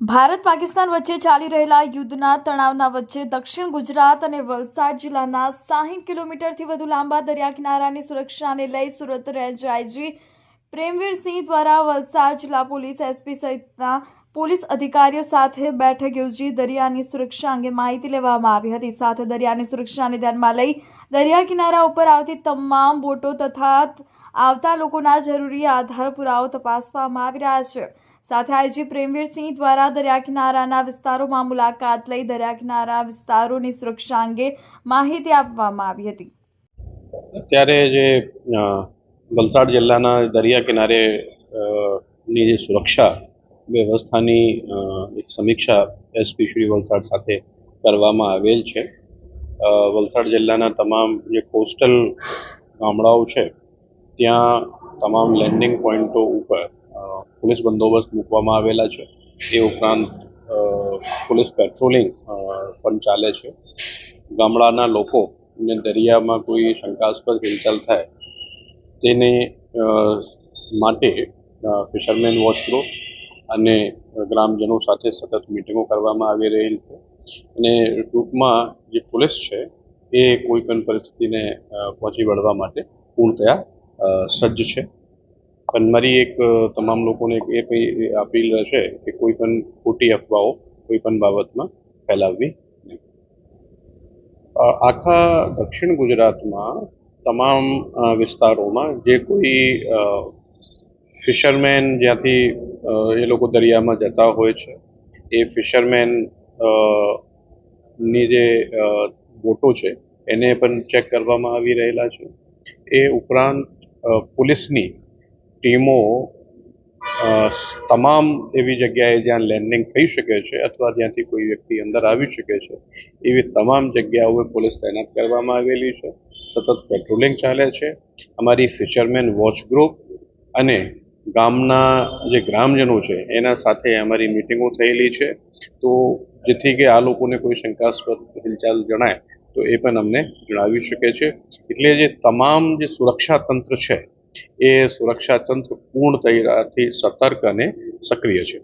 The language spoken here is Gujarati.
ભારત પાકિસ્તાન વચ્ચે ચાલી રહેલા યુદ્ધના તણાવના વચ્ચે દક્ષિણ ગુજરાત અને વલસાડ જિલ્લાના સાહીઠ કિલોમીટરથી વધુ લાંબા દરિયા કિનારાની સુરક્ષાને લઈ સુરત રેન્જ આઈજી પ્રેમવીરસિંહ દ્વારા વલસાડ જિલ્લા પોલીસ એસપી સહિતના પોલીસ અધિકારીઓ સાથે બેઠક યોજી દરિયાની સુરક્ષા અંગે માહિતી લેવામાં આવી હતી. સાથે દરિયાની સુરક્ષાને ધ્યાનમાં લઈ દરિયા કિનારા ઉપર આવતી તમામ બોટો તથા આવતા લોકોના જરૂરી આધાર પુરાવો તપાસવામાં આવી રહ્યા છે. સાથે આઈજી પ્રેમવીરસિંહ દ્વારા દરિયા કિનારાના વિસ્તારોમાં મુલાકાત લઈ દરિયા કિનારા વિસ્તારોની સુરક્ષા અંગે માહિતી આપવામાં આવી હતી. અત્યારે જે વલસાડ જિલ્લાના દરિયા કિનારે ની જે સુરક્ષા વ્યવસ્થાની એક સમીક્ષા એસપી શ્રી વલસાડ સાથે કરવામાં આવેલ છે. વલસાડ જિલ્લાના તમામ જે કોસ્ટલ ગામડાઓ છે ત્યાં તમામ લેન્ડિંગ પોઈન્ટો ઉપર પોલીસ બંદોબસ્ત મૂકવામાં આવેલા છે. એ ઉપરાંત પોલીસ પેટ્રોલિંગ પણ ચાલે છે. ગામડાના લોકો ને દરિયામાં કોઈ શંકાસ્પદ હિલચાલ થાય, તેને માટે ફિશરમેન વોચ ગ્રુપ અને ગ્રામજનો સાથે સતત મિટિંગો કરવામાં આવી રહેલ છે. અને ટૂંકમાં જે પોલીસ છે, એ કોઈ પણ પરિસ્થિતિને પહોંચી વળવા માટે પૂર્ણતયા સજ્જ છે. પણ મારી એક તમામ લોકોને એ અપીલ રહેશે કે કોઈ પણ ખોટી અફવાઓ કોઈ પણ બાબતમાં ફેલાવવી નહીં. આખા દક્ષિણ ગુજરાતમાં તમામ વિસ્તારોમાં જે કોઈ ફિશરમેન જ્યાંથી એ લોકો દરિયામાં જતા હોય છે, એ ફિશરમેનની જે બોટો છે, એને પણ ચેક કરવામાં આવી રહેલા છે. એ ઉપરાંત પોલીસની ટીમો તમામ એવી જગ્યાએ જ્યાં લેન્ડિંગ થઈ શકે છે અથવા જ્યાંથી કોઈ વ્યક્તિ અંદર આવી શકે છે, એવી તમામ જગ્યાઓએ પોલીસ તૈનાત કરવામાં આવેલી છે. સતત પેટ્રોલિંગ ચાલે છે. અમારી ફિશરમેન વોચ ગ્રુપ અને ગામના જે ગ્રામજનો છે, એના સાથે અમારી મિટિંગો થયેલી છે. તો જેથી કે આ લોકોને કોઈ શંકાસ્પદ હિલચાલ જણાય તો એ પણ અમને જણાવી શકે છે. એટલે જે તમામ જે સુરક્ષા તંત્ર છે, એ સુરક્ષા તંત્ર પૂર્ણ તૈયારથી સતર્ક અને સક્રિય છે.